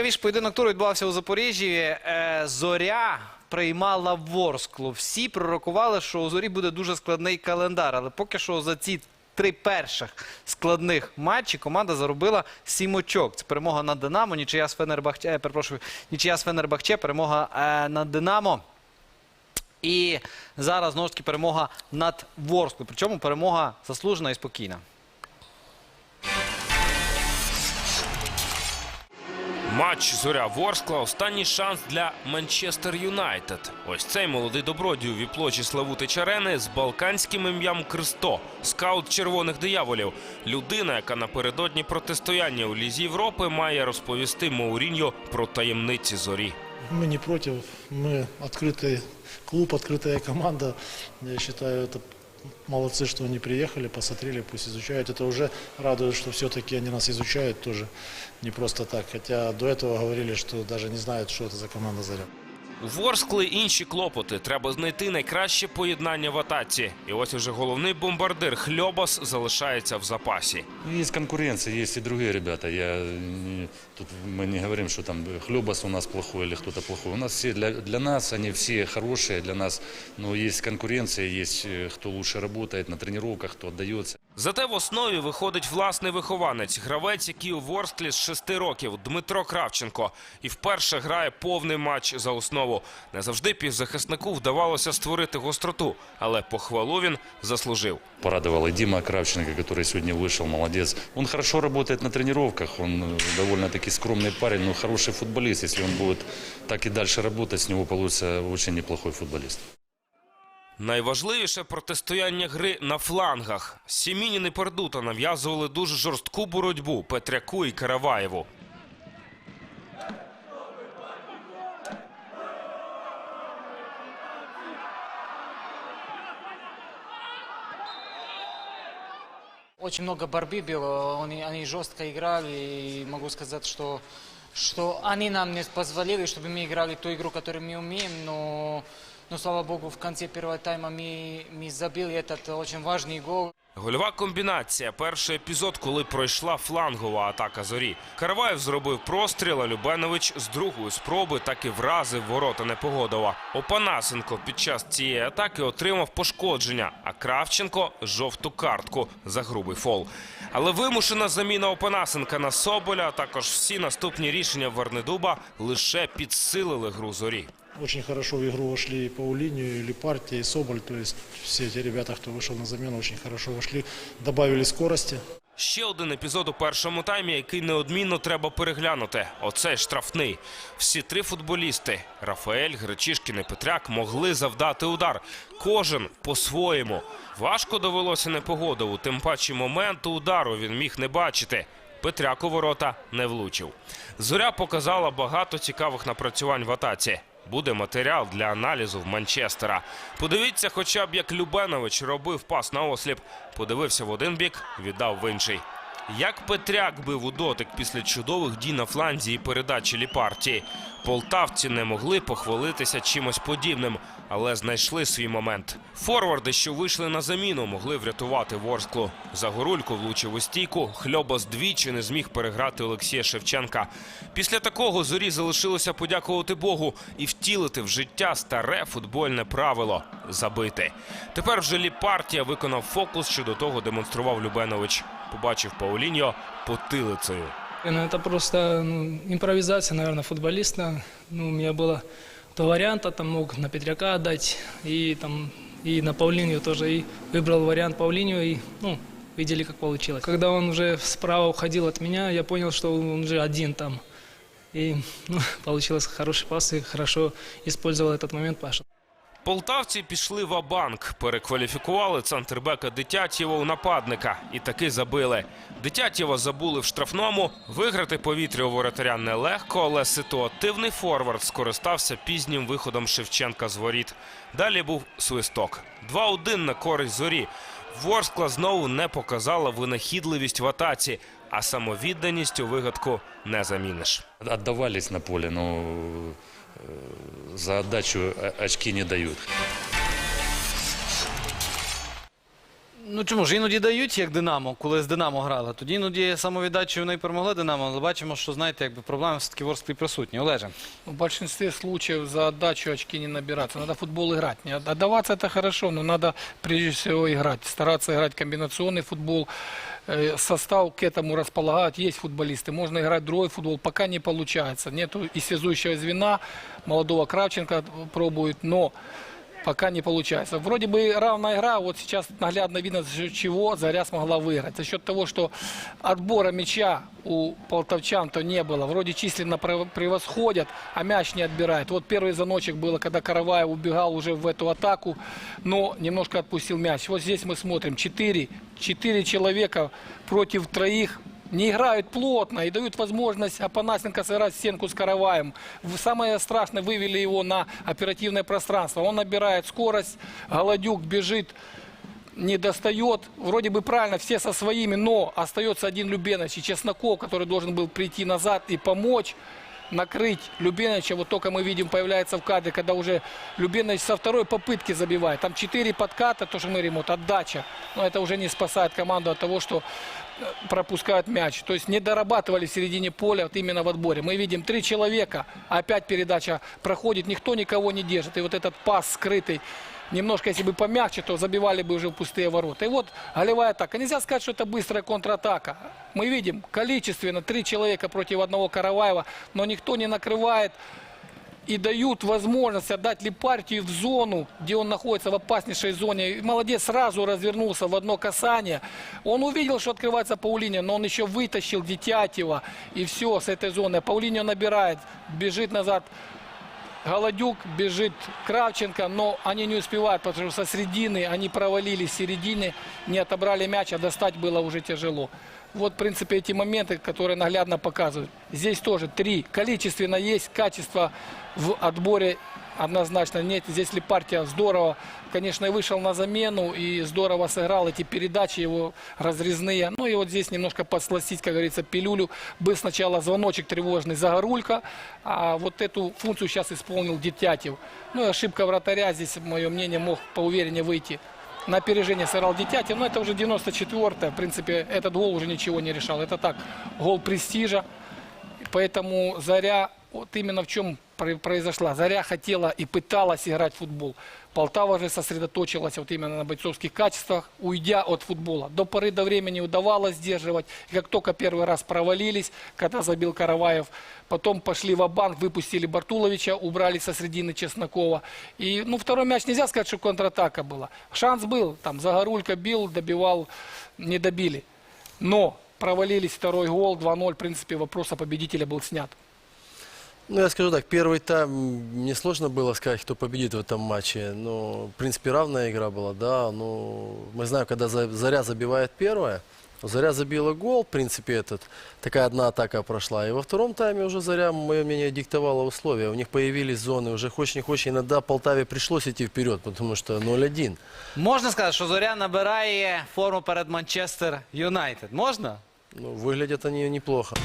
Найцікавіший поєдинок туру відбувався у Запоріжжі. Е, Зоря приймала Ворсклу. Всі пророкували, що у Зорі буде дуже складний календар. Але поки що за ці три перших складних матчі команда заробила сім очок. Це перемога над Динамо, нічия з Фенербахче, е, перепрошую, нічия з Фенербахче, перемога е, над Динамо. І зараз знову ж таки перемога над Ворсклою. Причому перемога заслужена і спокійна. Матч Зоря Ворскла останній шанс для Манчестер Юнайтед. Ось цей молодий добродій у віплочі Славути Чарени з балканським ім'ям Кристо, скаут червоних дияволів. Людина, яка напередодні протистояння у Лізі Європи має розповісти Мауріньо про таємниці зорі. Мы не против, мы открытый клуб, открытая команда. Я считаю, это молодцы, что они приехали, посмотрели, пусть изучают. Это уже радует, что все-таки они нас изучают тоже не просто так. Хотя до этого говорили, что даже не знают, что это за команда «Заря». Ворскли інші клопоти. Треба знайти найкраще поєднання в атаці. І ось уже головний бомбардир Хльобас залишається в запасі. Ну, Есть конкуренция, есть и ребята. Я тут мы не говорим, что там Хлебас у нас плохой или кто-то плохой. У нас все для, для нас они все хорошие, для нас. Но есть конкуренция, есть э, кто лучше работает на тренировках, кто отдается. Зате в основі виходить власний вихованець, гравець, який у Ворсклі з шести років Дмитро Кравченко. І вперше грає повний матч за основу. Не завжди півзахиснику вдавалося створити гостроту, але похвалу він заслужив. Порадовал и Дима Кравченко, который сегодня вышел, молодец. Он хорошо работает на тренировках, он э, довольно-таки скромный парень, но хороший футболист. Если он будет так и дальше работать, с него получится очень неплохой футболист. Найважливіше протистояння гри на флангах. Сімінін і Пердута нав'язували дуже жорстку боротьбу Петряку і Караваєву. Очень много борьбы было, они, они жестко играли, и могу сказать, что, что они нам не позволили, чтобы мы играли ту игру, которую мы умеем, но, но слава богу, в конце первого тайма мы, мы забили этот очень важный гол. Гольова комбінація. Перший епізод, коли пройшла флангова атака зорі. Караваєв зробив простріл, а Любенович з другої спроби так і вразив ворота Непогодова. Опанасенко під час цієї атаки отримав пошкодження, а Кравченко жовту картку за грубий фол. Але вимушена заміна Опанасенка на Соболя, а також всі наступні рішення Вернедуба лише підсилили гру зорі. Очень хорошо в игру вошли и Паулинию, и Лепарти, и Соболь. То есть все эти ребята, кто вышел на замену, очень хорошо вошли, добавили скорости. Ще один епізод у першому таймі, який неодмінно треба переглянути. Оцей штрафний. Всі три футболісти Рафаель, Гречишкін і Петряк могли завдати удар. Кожен по-своєму. Важко довелося непогодову, тим паче моменту удару він міг не бачити. Петряк у ворота не влучив. Зоря показала багато цікавих напрацювань в атаці. Буде матеріал для аналізу в Манчестера. Подивіться, хоча б як Любенович робив пас на осліп. Подивився в один бік, віддав в інший. Як Петряк бив у дотик після чудових дій на фланзі і передачі Ліпарті. Полтавці не могли похвалитися чимось подібним, але знайшли свій момент. Форварди, що вийшли на заміну, могли врятувати Ворсклу. Загорулько влучив у стійку. Хльобас двічі не зміг переграти Олексія Шевченка. Після такого зорі залишилося подякувати Богу і втілити в життя старе футбольне правило забити. Тепер вже Ліпартія виконав фокус, що до того демонстрував Любенович. Побачив Пауліньо потилицею. Ну, это просто ну, импровизация, наверное, футболиста. Ну, у меня было варианта, там мог на Петряка отдать и там и на Паулинию тоже. И выбрал вариант Паулинию и, ну, видели, как получилось. Когда он уже справа уходил от меня, я понял, что он уже один там. И ну, получилось хороший пас, и хорошо использовал этот момент Паша. Полтавці пішли в банк перекваліфікували центрбека Дитятєва у нападника і таки забили. Дитятєва забули в штрафному. Виграти повітря у воротаря нелегко, але ситуативний форвард скористався пізнім виходом Шевченка з воріт. Далі був свисток. 2-1 на користь зорі. Ворскла знову не показала винахідливість в атаці, а самовідданість у вигадку не заміниш. Отдавались на поле, но э, за отдачу очки не дают. Ну чому ж іноді дають, як Динамо, коли з Динамо грали. Тоді іноді самовіддачею вони перемогли Динамо, але бачимо, що знаєте, якби проблеми все-таки в Ворсклі присутні. Олеже. В большинстве случаев за отдачу очки не набираться. Надо в футбол играть. Не от- Отдаваться это хорошо, но надо прежде всего играть. Стараться играть комбинационный футбол. Э, Состав к этому располагает. Есть футболисты. Можно играть другой футбол. Пока не получается. Нету и связующего звена. Молодого Кравченко пробует, но пока не получается. Вроде бы равная игра, вот сейчас наглядно видно, за счет чего Заря смогла выиграть. За счет того, что отбора мяча у полтовчан-то не было. Вроде численно прев- превосходят, а мяч не отбирает. Вот первый заночек было, когда Караваев убегал уже в эту атаку, но немножко отпустил мяч. Вот здесь мы смотрим, четыре, четыре человека против троих не играют плотно и дают возможность Апанасенко сыграть в стенку с Караваем. В- Самое страшное, вывели его на оперативное пространство. Он набирает скорость, Голодюк бежит, не достает. Вроде бы правильно, все со своими, но остается один Любенович и Чесноков, который должен был прийти назад и помочь накрыть Любеновича. Вот только мы видим, появляется в кадре, когда уже Любенович со второй попытки забивает. Там четыре подката, то, что мы говорим, вот отдача. Но это уже не спасает команду от того, что э, пропускают мяч. То есть не дорабатывали в середине поля вот именно в отборе. Мы видим три человека, опять передача проходит, никто никого не держит. И вот этот пас скрытый, немножко если бы помягче, то забивали бы уже в пустые ворота. И вот голевая атака. Нельзя сказать, что это быстрая контратака. Мы видим количественно три человека против одного Караваева, но никто не накрывает и дают возможность отдать ли партию в зону, где он находится в опаснейшей зоне. Молодец сразу развернулся в одно касание. Он увидел, что открывается Паулиния, но он еще вытащил Детятева. И все с этой зоны. Паулиния набирает, бежит назад. Голодюк бежит Кравченко, но они не успевают, потому что со средины они провалились, середины не отобрали мяч, а достать было уже тяжело. Вот, в принципе, эти моменты, которые наглядно показывают. Здесь тоже три. Количественно есть, качество в отборе однозначно нет. Здесь ли партия здорово, конечно, и вышел на замену и здорово сыграл эти передачи его разрезные. Ну и вот здесь немножко подсластить, как говорится, пилюлю. Был сначала звоночек тревожный Загорулька, а вот эту функцию сейчас исполнил Детятев. Ну и ошибка вратаря здесь, мое мнение, мог поувереннее выйти. На опережение сыграл Детятев, но это уже 94-е. В принципе, этот гол уже ничего не решал. Это так, гол престижа. Поэтому Заря, вот именно в чем про- произошла. Заря хотела и пыталась играть в футбол. Полтава же сосредоточилась вот именно на бойцовских качествах, уйдя от футбола. До поры до времени удавалось сдерживать. И как только первый раз провалились, когда забил Караваев, потом пошли в банк выпустили Бартуловича, убрали со средины Чеснокова. И, ну, второй мяч нельзя сказать, что контратака была. Шанс был, там Загорулька бил, добивал, не добили. Но провалились второй гол, 2-0, в принципе, вопрос о победителя был снят. Ну, я скажу так, первый тайм мне сложно было сказать, кто победит в этом матче. Но, в принципе, равная игра была, да. Ну, мы знаем, когда За- Заря забивает первое, Заря забила гол, в принципе, этот. Такая одна атака прошла. И во втором тайме уже Заря, мое мнение, диктовала условия. У них появились зоны, уже хочешь не хочешь, иногда Полтаве пришлось идти вперед, потому что 0-1. Можна сказати, що Зоря набирає форму перед Манчестер Юнайтед? Можна? Ну, выглядят они неплохо.